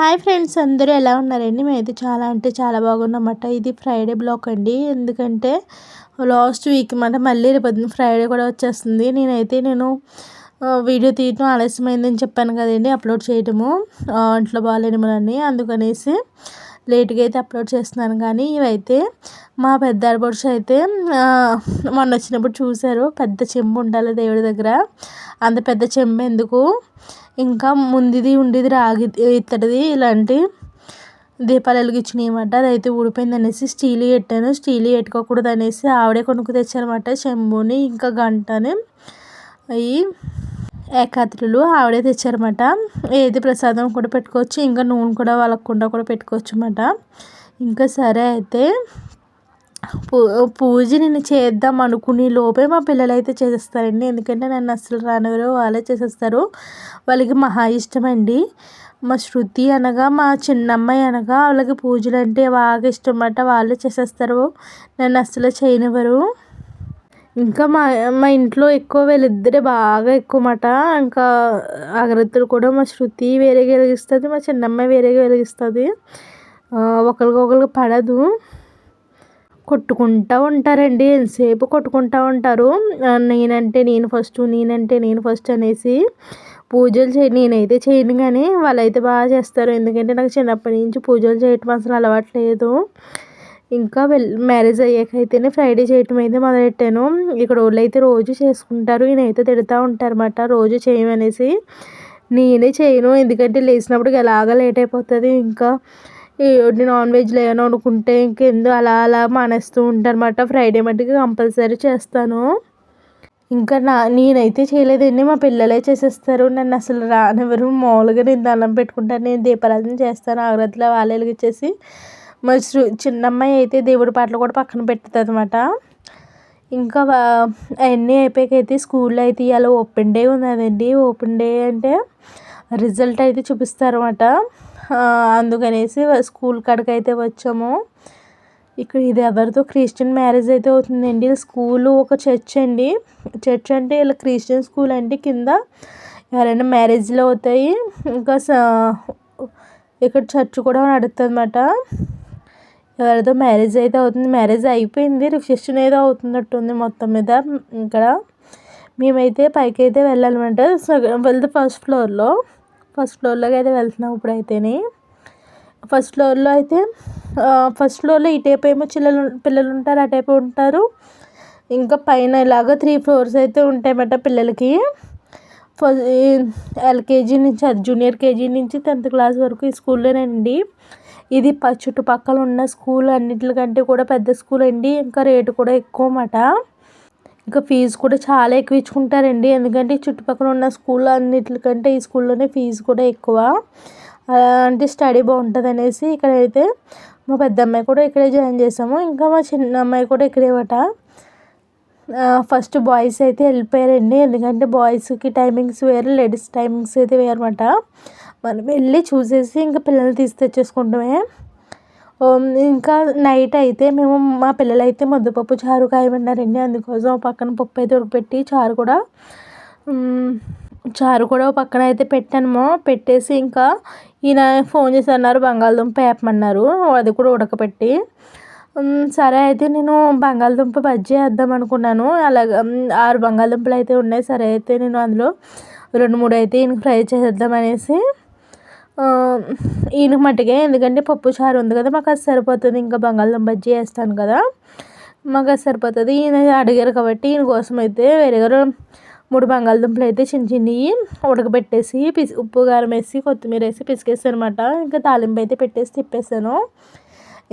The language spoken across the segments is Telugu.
హాయ్ ఫ్రెండ్స్ అందరూ ఎలా ఉన్నారండి? మేమైతే చాలా అంటే చాలా బాగున్నమాట. ఇది ఫ్రైడే బ్లాక్ అండి. ఎందుకంటే లాస్ట్ వీక్ మాట మళ్ళీ రేపు ఫ్రైడే కూడా వచ్చేస్తుంది. నేనైతే నేను వీడియో తీయటం ఆలస్యమైందని చెప్పాను కదండి అప్లోడ్ చేయటము. ఇంట్లో బాగాలేనిమని అందుకనేసి లేట్గా అయితే అప్లోడ్ చేస్తున్నాను. కానీ ఇవైతే మా పెద్ద ఆడపడుచు అయితే మొన్న వచ్చినప్పుడు చూశారు. పెద్ద చెంబు ఉండాలి దేవుడి దగ్గర. అంత పెద్ద చెంబు ఎందుకు? ఇంకా ముందుది ఉండేది రాగి ఇత్తడిది ఇలాంటి దీపాలు వెలిగించినాయి అది అదైతే ఊడిపోయింది అనేసి స్టీల్ పెట్టాను. స్టీల్ పెట్టుకోకూడదు అనేసి ఆవిడే కొనుక్కు తెచ్చారన్నమాట. చెంబుని ఇంకా గంటని అవి ఏకాత్రులు ఆవిడే తెచ్చారన్నమాట. ఏది ప్రసాదం కూడా పెట్టుకోవచ్చు ఇంకా నూనె కూడా వాళ్ళకుండా కూడా పెట్టుకోవచ్చు అన్నమాట ఇంకా సరే అయితే పూ పూజ నేను చేద్దాం అనుకునే లోపే మా పిల్లలు అయితే చేసేస్తారండి. ఎందుకంటే నన్ను అసలు రానివ్వరు వాళ్ళే చేసేస్తారు. వాళ్ళకి మహా ఇష్టం అండి మా శృతి అనగా మా చిన్నమ్మాయి అనగా వాళ్ళకి పూజలు అంటే బాగా ఇష్టం అన్నమాట వాళ్ళే చేసేస్తారు. నన్ను అస్సలు చేయనివ్వరు. ఇంకా మా మా ఇంట్లో ఎక్కువ వీళ్ళిద్దరే బాగా ఎక్కువ మాట ఇంకా అగరత్తులు కూడా మా శృతి వేరేగా వెలిగిస్తుంది మా చిన్నమ్మాయి వేరేగా వెలిగిస్తుంది. ఒకరికొకరికి పడదు. కొట్టుకుంటూ ఉంటారండి. ఎంతసేపు కొట్టుకుంటూ ఉంటారు? నేనంటే నేను ఫస్ట్ నేనంటే నేను ఫస్ట్ అనేసి పూజలు చే నేనైతే చేయను కానీ వాళ్ళైతే బాగా చేస్తారు. ఎందుకంటే నాకు చిన్నప్పటి నుంచి పూజలు చేయటం అసలు అలవాటు లేదు ఇంకా వెల్ మ్యారేజ్ అయ్యాక అయితేనే ఫ్రైడే చేయటం అయితే మొదలెట్టాను. ఇక్కడ వాళ్ళు అయితే రోజు చేసుకుంటారు. ఈయనైతే తిడుతూ ఉంటారన్నమాట. రోజు చేయమనేసి నేనే చేయను. ఎందుకంటే లేచినప్పుడు ఎలాగ లేట్ అయిపోతుంది ఇంకా. నాన్ వెజ్ లేను అనుకుంటే ఇంకెందు అలా అలా మానేస్తూ ఉంటారన్నమాట. ఫ్రైడే మట్టికి కంపల్సరీ చేస్తాను. ఇంకా నా నేనైతే చేయలేదండి. మా పిల్లలే చేసేస్తారు. నన్ను అసలు రానివ్వరు. మామూలుగా నేను దండం పెట్టుకుంటాను. నేను దీపారాధన చేస్తాను. ఆగ్రతలో వాళ్ళు వెలిగించేసి మా చిన్నమ్మాయి అయితే దేవుడి పాటలు కూడా పక్కన పెడుతుంది అనమాట ఇంకా అవన్నీ అయిపోయాకైతే స్కూల్లో అయితే ఇవాళ ఓపెన్ డే ఉన్నదండి. ఓపెన్ డే అంటే రిజల్ట్ అయితే చూపిస్తారన్నమాట. అందుకనేసి స్కూల్ కాడికి అయితే వచ్చాము. ఇక్కడ ఇది ఎవరితో క్రిస్టియన్ మ్యారేజ్ అయితే అవుతుందండి. స్కూలు ఒక చర్చ్ అండి. చర్చ్ అంటే ఇలా క్రిస్టియన్ స్కూల్ అంటే కింద ఎవరైనా మ్యారేజ్లు అవుతాయి. ఇంకా ఇక్కడ చర్చ్ కూడా నడుస్తుంది ఎవరితో మ్యారేజ్ అయితే అవుతుంది. మ్యారేజ్ అయిపోయింది. రిసెప్షన్ ఏదో అవుతున్నట్టుంది మొత్తం మీద. ఇక్కడ మేమైతే పైకి అయితే వెళ్ళాలన్నమాట వెళ్తే ఫస్ట్ ఫ్లోర్లో. ఫస్ట్ ఫ్లోర్లోకి అయితే వెళ్తున్నాం ఇప్పుడైతేనే. ఫస్ట్ ఫ్లోర్లో అయితే ఫస్ట్ ఫ్లోర్లో ఇటేపు ఏమో చిల్లలు పిల్లలు ఉంటారు అటేపు ఉంటారు. ఇంకా పైన ఇలాగ త్రీ ఫ్లోర్స్ అయితే ఉంటాయన్నమాట పిల్లలకి. ఎల్కేజీ నుంచి అది జూనియర్ కేజీ నుంచి టెన్త్ క్లాస్ వరకు ఈ స్కూల్లోనండి. ఇది చుట్టుపక్కల ఉన్న స్కూల్ అన్నిటికంటే కూడా పెద్ద స్కూల్ అండి. ఇంకా రేటు కూడా ఎక్కువ అన్నమాట ఇంకా ఫీజు కూడా చాలా ఎక్కువ ఇచ్చుకుంటారండి. ఎందుకంటే చుట్టుపక్కల ఉన్న స్కూల్ అన్నిటికంటే ఈ స్కూల్లోనే ఫీజు కూడా ఎక్కువ. అంటే స్టడీ బాగుంటుంది అనేసి ఇక్కడైతే మా పెద్ద అమ్మాయి కూడా ఇక్కడే జాయిన్ చేసాము. ఇంకా మా చిన్న అమ్మాయి కూడా ఇక్కడే అట ఫస్ట్ బాయ్స్ అయితే వెళ్ళిపోయారండి. ఎందుకంటే బాయ్స్కి టైమింగ్స్ వేరు లేడీస్ టైమింగ్స్ అయితే వేరమాట మనం వెళ్ళి చూసేసి ఇంకా పిల్లల్ని తీసి తెచ్చేసుకుంటామే. ఇంకా నైట్ అయితే మేము మా పిల్లలు అయితే ముద్దపప్పు చారు కాయమన్నారండి అందుకోసం పక్కన పప్పు అయితే ఉడకపెట్టి చారు కూడా చారు కూడా పక్కన అయితే పెట్టాను పెట్టేసి ఇంకా ఈయన ఫోన్ చేసి అన్నారు బంగాళదుంప వేపమన్నారు. అది కూడా ఉడకపెట్టి సరే అయితే నేను బంగాళదుంప బజ్జీ వేద్దాం అనుకున్నాను. అలాగ ఆరు బంగాళదుంపలు అయితే ఉన్నాయి. సరే అయితే నేను అందులో రెండు మూడు అయితే ఈయనకి ఫ్రై చేద్దాం అనేసి ఈయన మట్టుకే ఎందుకంటే పప్పు చారు ఉంది కదా మాకు అది సరిపోతుంది ఇంకా బంగాళదుంప బజ్జీ వేస్తాను కదా. మాకు అది సరిపోతుంది. ఈయన అడిగారు కాబట్టి ఈయన కోసం అయితే వేరేగా మూడు బంగాళదుంపలు అయితే చిన్న చిన్నవి ఉడకబెట్టేసి పిసి ఉప్పు కారం వేసి కొత్తిమీర వేసి పిసికేస్తాను అనమాట ఇంకా తాలింపు అయితే పెట్టేసి తిప్పేసాను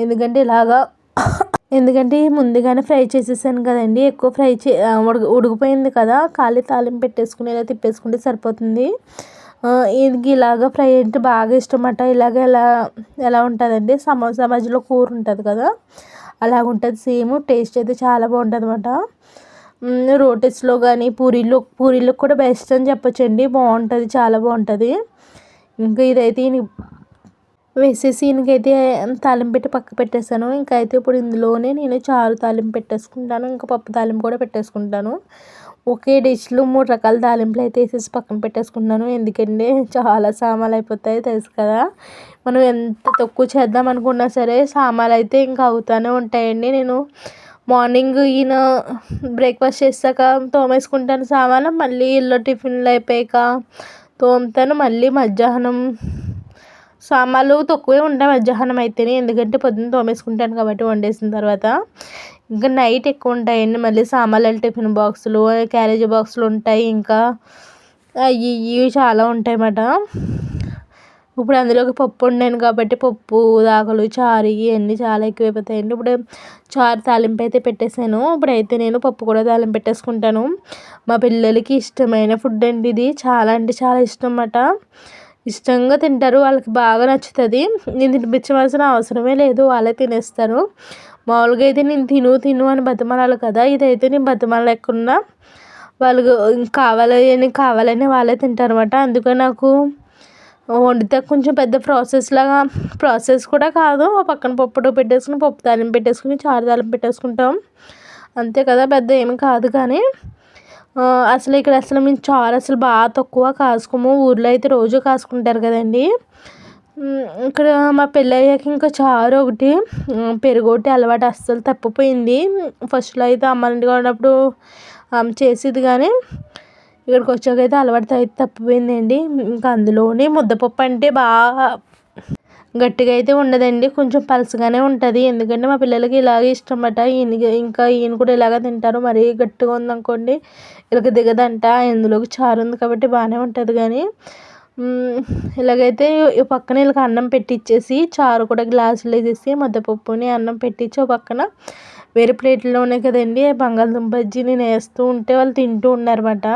ఎందుకంటే ఇలాగా ఎందుకంటే ముందుగానే ఫ్రై చేసేసాను కదండి. ఎక్కువ ఫ్రై చే ఉడక ఉడికిపోయింది కదా. ఖాళీ తాలింపు పెట్టేసుకుని ఇలా తిప్పేసుకుంటే సరిపోతుంది. ఇది ఇలాగ ఫ్రై అంటే బాగా ఇష్టం ఇలాగ ఎలా ఎలా ఉంటుందండి సమోసా మధ్యలో కూర ఉంటుంది కదా అలాగ ఉంటుంది సేమ్. టేస్ట్ అయితే చాలా బాగుంటుంది అనమాట రోటీస్లో కానీ పూరీలో పూరీలో కూడా బెస్ట్ అని చెప్పొచ్చండి. బాగుంటుంది చాలా బాగుంటుంది. ఇంకా ఇదైతే వేసేసి ఈయనకైతే తాలింపు పెట్టి పక్క పెట్టేసాను ఇంకా అయితే ఇప్పుడు ఇందులోనే నేను చారు తాలింపు పెట్టేసుకుంటాను. ఇంకా పప్పు తాలింపు కూడా పెట్టేసుకుంటాను. ఒకే డిష్లో మూడు రకాల తాలింపులు అయితే వేసేసి పక్కన పెట్టేసుకున్నాను. ఎందుకంటే చాలా సామాన్లు అయిపోతాయి తెలుసు కదా? మనం ఎంత తక్కువ చేద్దాం అనుకున్నా సరే సామాన్లు అయితే ఇంకా అవుతూనే ఉంటాయండి. నేను మార్నింగ్ ఈయన బ్రేక్ఫాస్ట్ చేసాక తోమేసుకుంటాను సామాన్లు మళ్ళీ ఇల్లు టిఫిన్లు అయిపోయాక తోముతాను. మళ్ళీ మధ్యాహ్నం సామాన్లు తక్కువే ఉంటాయి మధ్యాహ్నం అయితేనే ఎందుకంటే పొద్దున్న తోమేసుకుంటాను కాబట్టి వండేసిన తర్వాత. ఇంకా నైట్ ఎక్కువ ఉంటాయండి మళ్ళీ సామాన్లు టిఫిన్ బాక్సులు క్యారేజీ బాక్సులు ఉంటాయి. ఇంకా అవి ఇవి చాలా ఉంటాయి అన్నమాట ఇప్పుడు అందులోకి పప్పు వండాను కాబట్టి పప్పు దాకలు చారు ఇవన్నీ చాలా ఎక్కువైపోతాయండి ఇప్పుడు చారు తాలింపు అయితే పెట్టేశాను. ఇప్పుడైతే నేను పప్పు కూడా తాలింపు పెట్టేసుకుంటాను. మా పిల్లలకి ఇష్టమైన ఫుడ్ అండి ఇది. చాలా అంటే చాలా ఇష్టం అన్నమాట. ఇష్టంగా తింటారు. వాళ్ళకి బాగా నచ్చుతుంది. నేను తినిపించవలసిన అవసరమే లేదు. వాళ్ళే తినేస్తారు. మామూలుగా అయితే నేను తిను తిను అని బతిమలాలి కదా. ఇదైతే నేను బతిమాలకుండా వాళ్ళు కావాలని కావాలని వాళ్ళే తింటారు అనమాట అందుకే నాకు వండితే కొంచెం పెద్ద ప్రాసెస్ లాగా ప్రాసెస్ కూడా కాదు. పక్కన పప్పు పెట్టేసుకుని పప్పు తాలింపు పెట్టేసుకుని చారు తాలింపు పెట్టేసుకుంటాం. అంతే కదా పెద్ద ఏమి కాదు కానీ అసలు ఇక్కడ అసలు మేము చారు అసలు బాగా తక్కువ కాసుకోము. ఊర్లో అయితే రోజు కాసుకుంటారు కదండి. ఇక్కడ మా పెళ్ళయ్యాక ఇంకా చారు ఒకటి పెరుగు ఒకటి అలవాటు అస్సలు తప్పిపోయింది. ఫస్ట్లో అయితే అమ్మ ఇంటిగా ఉన్నప్పుడు చేసేది కానీ ఇక్కడికి వచ్చాక అయితే అలవాటు అయితే తప్పిపోయిందండి. ఇంకా అందులోనే ముద్దపప్పు అంటే బాగా గట్టిగా అయితే ఉండదండి. కొంచెం పలసగానే ఉంటుంది. ఎందుకంటే మా పిల్లలకి ఇలాగే ఇష్టం అట ఈయన ఇంకా ఈయన కూడా ఇలాగ తింటారు మరీ గట్టిగా ఉందనుకోండి ఇలాగ దిగదంట. ఇందులోకి చారు ఉంది కాబట్టి బాగానే ఉంటుంది కానీ ఇలాగైతే పక్కన వీళ్ళకి అన్నం పెట్టించేసి చారు కూడా గ్లాసులో వేసేసి ముద్దపప్పుని అన్నం పెట్టించి ఒక పక్కన వేరే ప్లేట్లో ఉన్నాయి కదండి బంగాళదుంప బజ్జీ నేను వేస్తూ ఉంటే వాళ్ళు తింటూ ఉన్నారన్నమాట.